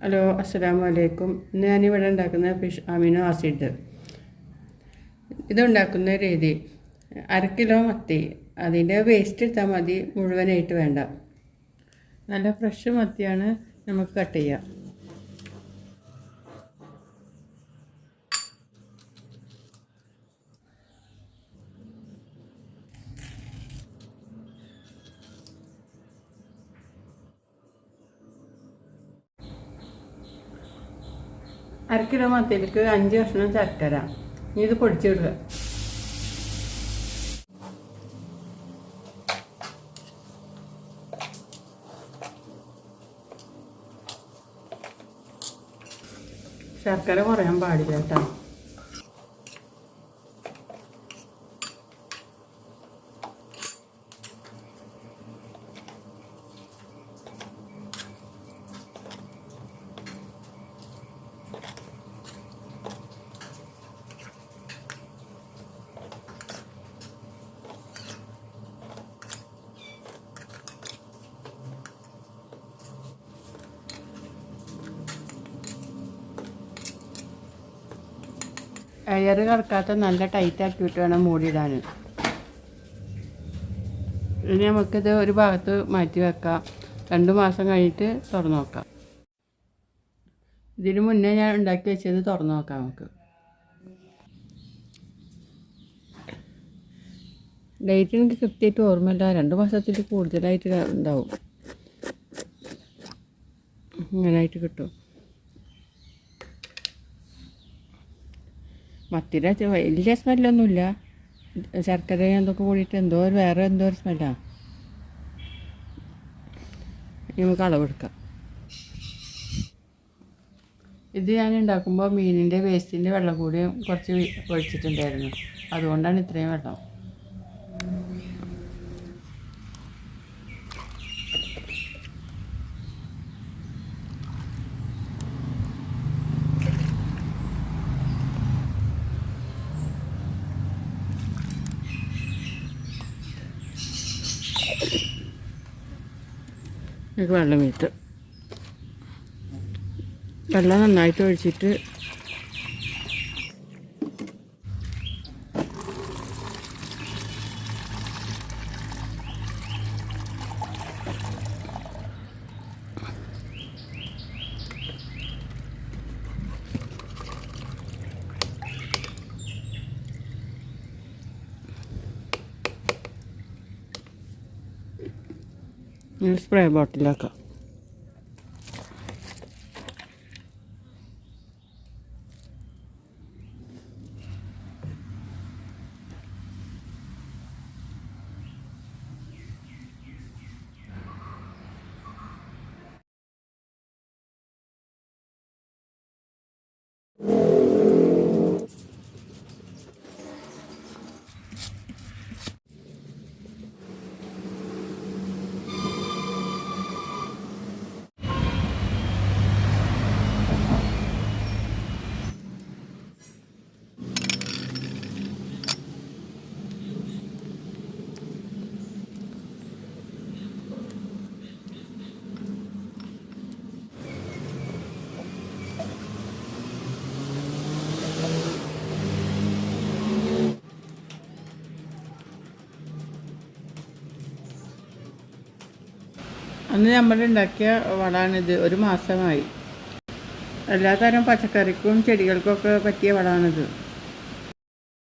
Hello അസ്സലാമു അലൈക്കും ഇന്ന് ഞാനിവിടെ ഉണ്ടാക്കുന്ന ഫിഷ് അമിനോ ആസിഡ് ഇതുണ്ടാക്കുന്ന രീതി അര കിലോ മത്തി അതിന്റെ വേസ്റ്റ് എടുത്താൽ മതി മുഴുവനായിട്ട് വേണ്ട. നല്ല ഫ്രഷ് മത്തിയാണ് നമുക്ക് കട്ട് ചെയ്യാം. അര കിലോ മത്തിയിലേക്ക് അഞ്ച് കഷ്ണം ശർക്കര. ഇനി ഇത് പൊടിച്ചിടുക. ശർക്കര കുറയാൻ പാടില്ല കേട്ടോ. എയർ കറക്കാത്ത നല്ല ടൈറ്റ് ആക്കിയിട്ട് വേണം മൂടിയിടാൻ. ഇനി നമുക്കിത് ഒരു ഭാഗത്ത് മാറ്റി വെക്കാം. രണ്ട് മാസം കഴിഞ്ഞിട്ട് തുറന്നു നോക്കാം. ഇതിന് മുന്നേ ഞാൻ ഉണ്ടാക്കി വെച്ചത് തുറന്നു നോക്കാം നമുക്ക്. ഡേറ്റ് എനിക്ക് കൃത്യമായിട്ട് ഓർമ്മയില്ല. രണ്ട് മാസത്തിൽ കൂടുതലായിട്ട് ഉണ്ടാവും. ഇങ്ങനായിട്ട് കിട്ടും. മത്തിയുടെ ചെ- വലിയ സ്മെല്ലൊന്നുമില്ല. ശർക്കര എന്തൊക്കെ കൂടിയിട്ട് എന്തോ ഒരു വേറെ എന്തോ ഒരു സ്മെല്ലാണ് നമുക്ക് അളവെടുക്കാം ഇത് ഞാൻ ഉണ്ടാക്കുമ്പോൾ മീനിന്റെ വേസ്റ്റിന്റെ വെള്ളം കൂടി കുറച്ച് ഒഴിച്ചിട്ടുണ്ടായിരുന്നു. അതുകൊണ്ടാണ് ഇത്രയും വെള്ളം. വെള്ളം വീട്ട്. വെള്ളം നന്നായിട്ട് ഒഴിച്ചിട്ട് സ്പ്രേ ബോട്ടിലാക്കാം അന്ന് നമ്മൾ ഉണ്ടാക്കിയ വളമാണിത് ഒരു മാസമായി. എല്ലാ തരം പച്ചക്കറിക്കും ചെടികൾക്കൊക്കെ പറ്റിയ വളമാണിത്